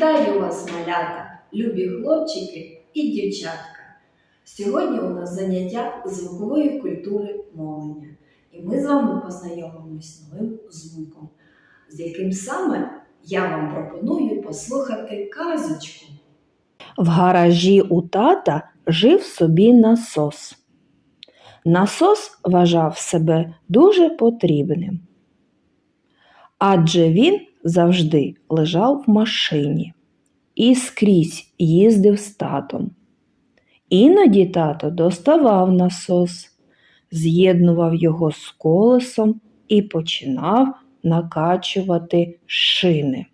Вітаю вас, малята, любі хлопчики і дівчатка. Сьогодні у нас заняття звукової культури мовлення, і ми з вами познайомимось з новим звуком, з яким саме я вам пропоную послухати казочку. В гаражі у тата жив собі насос. Насос вважав себе дуже потрібним, адже він завжди лежав в машині і скрізь їздив з татом. Іноді тато доставав насос, з'єднував його з колесом і починав накачувати шини.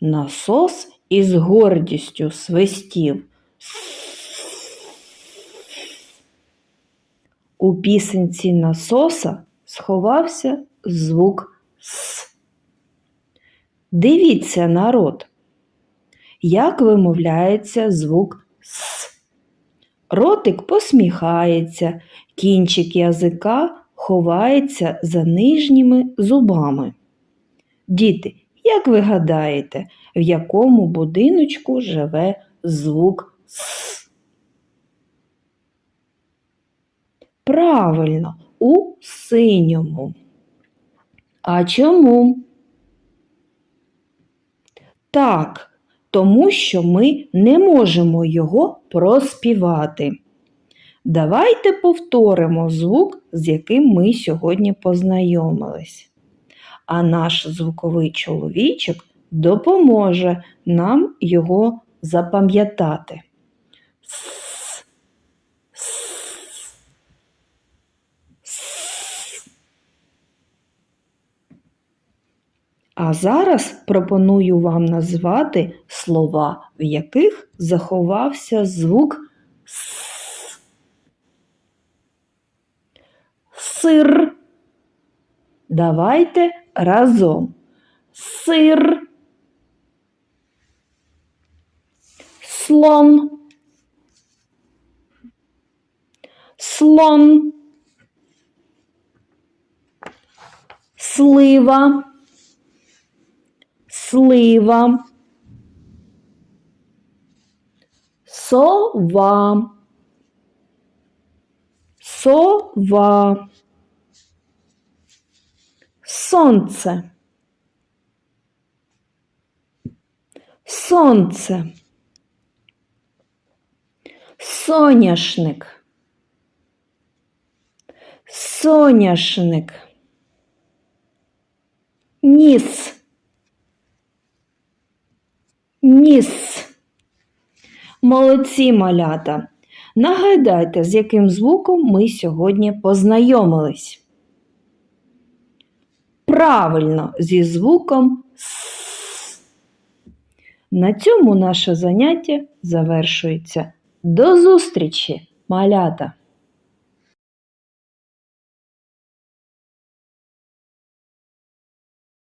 Насос із гордістю свистів. У пісенці насоса сховався звук С. Дивіться, народ, як вимовляється звук С. Ротик посміхається, кінчик язика ховається за нижніми зубами. Діти, як ви гадаєте, в якому будиночку живе звук С? Правильно, у синьому. А чому? Так, тому що ми не можемо його проспівати. Давайте повторимо звук, з яким ми сьогодні познайомились. А наш звуковий чоловічок допоможе нам його запам'ятати. С, с, с. А зараз пропоную вам назвати слова, в яких заховався звук. Сир. Давайте разом. Сир. Слон. Слон. Слива. Слива. Сова. Сова. Сонце. Сонце. Соняшник. Соняшник. Ніс. Ніс. Молодці малята. Нагадайте, з яким звуком ми сьогодні познайомились. Правильно, зі звуком С. На цьому наше заняття завершується. До зустрічі, малята!